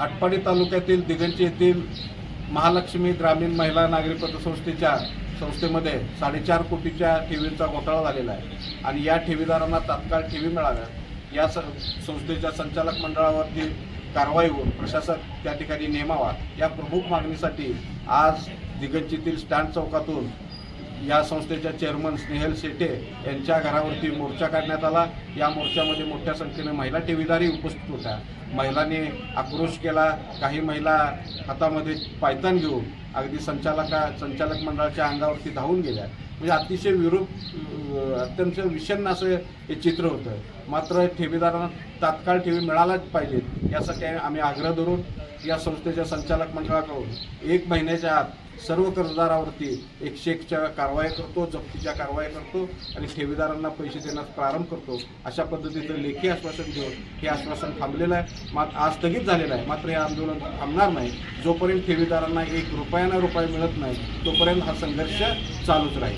आटपाडी तालुक्यातील दिगंची येथील महालक्ष्मी ग्रामीण महिला नागरी पतसंस्थेच्या संस्थेमध्ये साडेचार कोटीच्या ठेवींचा घोटाळा झालेला आहे. आणि या ठेवीदारांना तात्काळ ठेवी मिळाव्यात. या संस्थेच्या संचालक मंडळावरती कारवाई होऊन प्रशासक त्या ठिकाणी नेमावा या प्रमुख मागणीसाठी आज दिगंजीतील स्टँड चौकातून या संस्थेच्या चेअरमन स्नेहल शेटे यांच्या घरावरती मोर्चा काढण्यात आला. या मोर्चामध्ये मोठ्या संख्येने महिला ठेवीदारी उपस्थित होत्या. महिलांनी आक्रोश केला. काही महिला हातामध्ये पायतान घेऊन अगदी संचालका संचालक मंडळाच्या अंगावरती धावून गेल्या. म्हणजे अतिशय विरूप अत्यंत विषन्न असं हे चित्र होतं. मात्र ठेवीदारांना तात्काळ ठेवी मिळालाच पाहिजेत यासाठी आम्ही आग्रह धरून या संस्थेच्या संचालक मंडळाकडून एक महिन्याच्या आत सर्व कर्जदारावरती एकशे एकच्या कारवाई करतो जप्तीच्या कारवाई करतो आणि ठेवीदारांना पैसे देण्यास प्रारंभ करतो. अशा पद्धतीचं लेखी आश्वासन देऊन हे आश्वासन थांबलेलं आहे. मात्र आज स्थगित झालेलं आहे. मात्र हे आंदोलन थांबणार नाही. जोपर्यंत ठेवीदारांना एक रुपयाना रुपये मिळत नाही तोपर्यंत हा संघर्ष चालूच राहील.